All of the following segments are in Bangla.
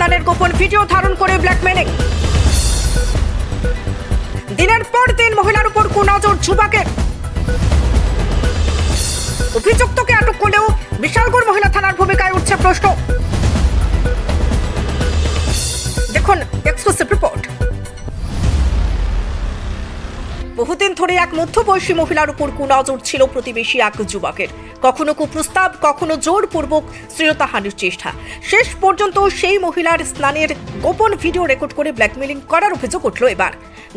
স্নানের গোপন ভিডিও ধারণ করে ব্ল্যাকমেলিং। দিনের পর দিন মহিলার উপর কুনজর যুবকের অভিযুক্তকে আটক করলেও বিশালগড় মহিলা থানার ভূমিকায় উঠছে প্রশ্ন। বহুদিন ধরে এক মধ্যবয়সী মহিলার উপর কুনজর ছিল প্রতিবেশী এক যুবকের। কখনো কুপ্রস্তাব, কখনো জোরপূর্বক শ্লীলতাহানির চেষ্টা। শেষ পর্যন্ত সেই মহিলার স্নানের গোপন ভিডিও রেকর্ড করে ব্ল্যাকমেলিং করার অভিযোগ উঠল এবার।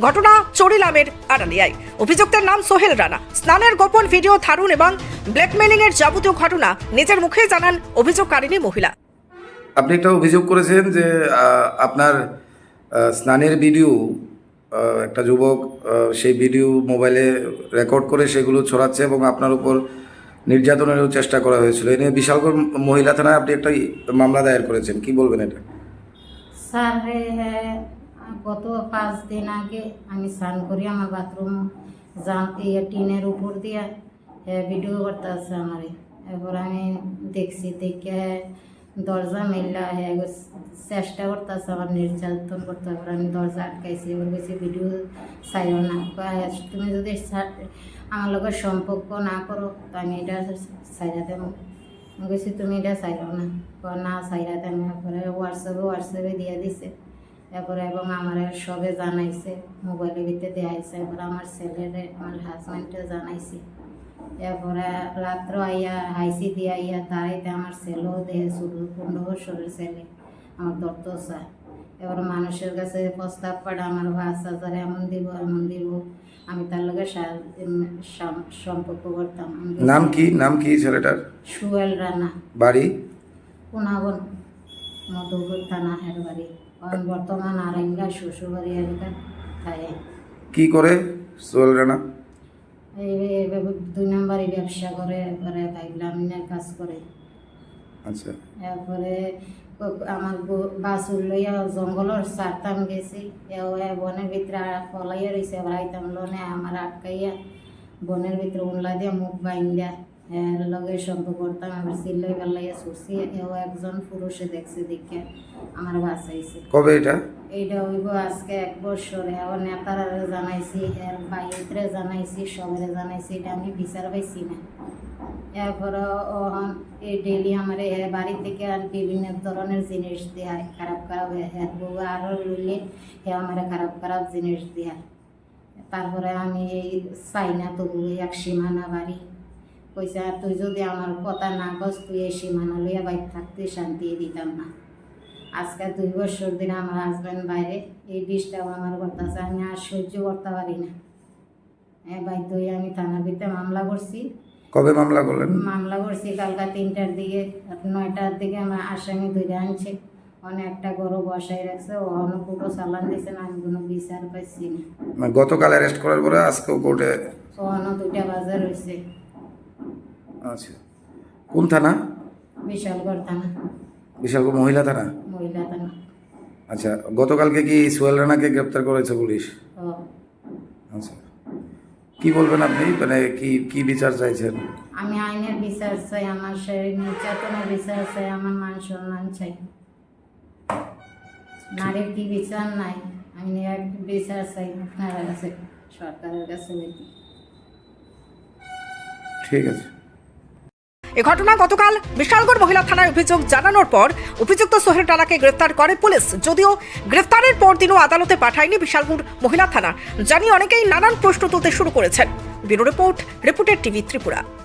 ঘটনা চরিলামের আড়ালিয়ায়। অভিযুক্তের নাম সোহেল রানা। স্নানের গোপন ভিডিও ধারণ এবং ব্ল্যাকমেলিং এর যাবতীয় ঘটনা নিজের মুখে জানান অভিযোগকারিণী মহিলা। আপনি একটা অভিযোগ করেছেন যে আপনার স্নানের ভিডিও একটা যুবক সেই ভিডিও মোবাইলে রেকর্ড করে সেগুলো ছড়াচ্ছে এবং আপনার উপর নির্যাতনেরও চেষ্টা করা হয়েছিল। এ নিয়ে বিশালগড় মহিলা থানায় আপনি একটা মামলা দায়ের করেছেন। কি বলবেন এটা? স্যার গত পাঁচ দিন আগে আমি স্নান করি আমার বাথরুম জানতে টিনের উপর দিয়ে ভিডিও করতে আছে আমার। এরপর আমি দেখছি, দেখে দরজা মেললা হ্যাঁ চেষ্টা করতেছে আমার নির্যাতন করতে এবার আমি দরজা আটকাইছি, এবার গেছি ভিডিও চাইও না। তুমি যদি আমার লোকের সম্পর্ক না করো, তো আমি এটা চাইরা দেবো। আমি বলছি, তুমি এটা চাইও না। না চাইরা দেন এরপরে হোয়াটসঅ্যাপে হোয়াটসঅ্যাপে দিয়ে দিছে। এরপরে এবং আমার সবে জানাইছে, মোবাইলের ভিতরে দেখাইছে এরপরে আমার ছেলেরে, আমার হাজব্যান্ডে জানাইছি। এরপরে রাত্র আইয়া হাইসি দিয়ে আইয়া তারাইতে আমার ছেলেও দেহে শুরু পনেরো বছরের ছেলে আমার চায় এবার মানুষের কাছে প্রস্তাব পাঠা আমার পাঁচ হাজার এমন দিব এমন দিব। আমি তার লগে সম্পর্ক করতাম। নাম কি? নাম কি ছেলেটার? সুয়েল রানা। বাড়ি? পুনাবন মধুপুর থানা হের বাড়ি। বর্তমান আরেঙ্গা শ্বশুরবাড়ি এলাকা তাই কি করে সোহেল রানা? এই দুই নম্বরই ব্যবসা করে এরপরে ভাইলামিনের কাজ করে। আচ্ছা। এরপরে আমার বাসুর লইয়া জঙ্গলের সারতাম গেছি। এ বনের ভিতরে ফলাইয়া রয়েছে ভাইতাম লোনে আমার আটকাইয়া বনের ভিতরে উনলা দিয়ে মুখ বাইন্দা। এর লগে সম্পর্ক করতাম। আমার সিল্লাই বেলাইয়া ছুটছি এও একজন পুরুষে দেখছে দেখে আমার বাঁচাইছে। কবে এটা? এইটা হইব আজকে এক বছর। এখন নেতারা জানাইছি এর বাইরে জানাইছি সবাই জানাইছি এটা আমি বিচার পাইছি না। এরপরে ওহন এই ডেলি আমার বাড়ি থেকে আর বিভিন্ন ধরনের জিনিস দেয় খারাপ খারাপ হ্যাঁ বউ আরও লইলে হে আমার খারাপ খারাপ জিনিস দেয়। তারপরে আমি এই চাই না তবু এক সীমানা বাড়ি। কইছে আর তুই যদি আমার কথা না কস তুই এই সীমানা লইয়া বাইর থাকতে শান্তি দিতাম না। আজকে দুই বছর দিন আমার হাজব্যান্ড বাইরে এই ডিস্টার্ব আমার করতেছে আমি আর সহ্য করতে পারি না। হ্যাঁ বাধ্য হয়ে আমি থানার ভিতরে মামলা করছি। কবে মামলা করলেন? মামলা করছি কালকা তিনটার দিকে নয়টার দিকে আমার আসামি ধরে আনছে। অনেক একটা গরু বসাই রাখছে ও অনেক পুরো চালান দিছে না আমি কোনো বিচার পাইছি না। মানে গতকাল অ্যারেস্ট করার পরে আজকেও কোর্টে অন্য দুইটা বাজার হয়েছে আচ্ছা। কোন থানা? বিশালগড় থানা। বিশালগড় মহিলা থানা? মহিলা থানা। আচ্ছা গতকালকে কি সোহেল রানাকে গ্রেপ্তার করেছে পুলিশ? আচ্ছা। কি বলবেন আপনি? মানে কি কি বিচার চাইছেন? আমি আইনের বিচার চাই আমার শরীর নির্যাতনের বিচার চাই আমার মান সম্মান চাই। নারীর কি বিচার নাই? আমি বিচার চাই আপনার কাছে সরকারের কাছে। ঠিক আছে। এ ঘটনা গতকাল বিশালগড় মহিলা থানায় অভিযোগ জানানোর পর অভিযুক্ত সোহেল টানাকে গ্রেফতার করে পুলিশ। যদিও গ্রেফতারের পর দিনও আদালতে পাঠায়নি বিশালগড় মহিলা থানা। জানি অনেকেই নানান প্রশ্ন তুলতে শুরু করেছেন। ব্যুরো রিপোর্ট, রিপোর্টের টিভি ত্রিপুরা।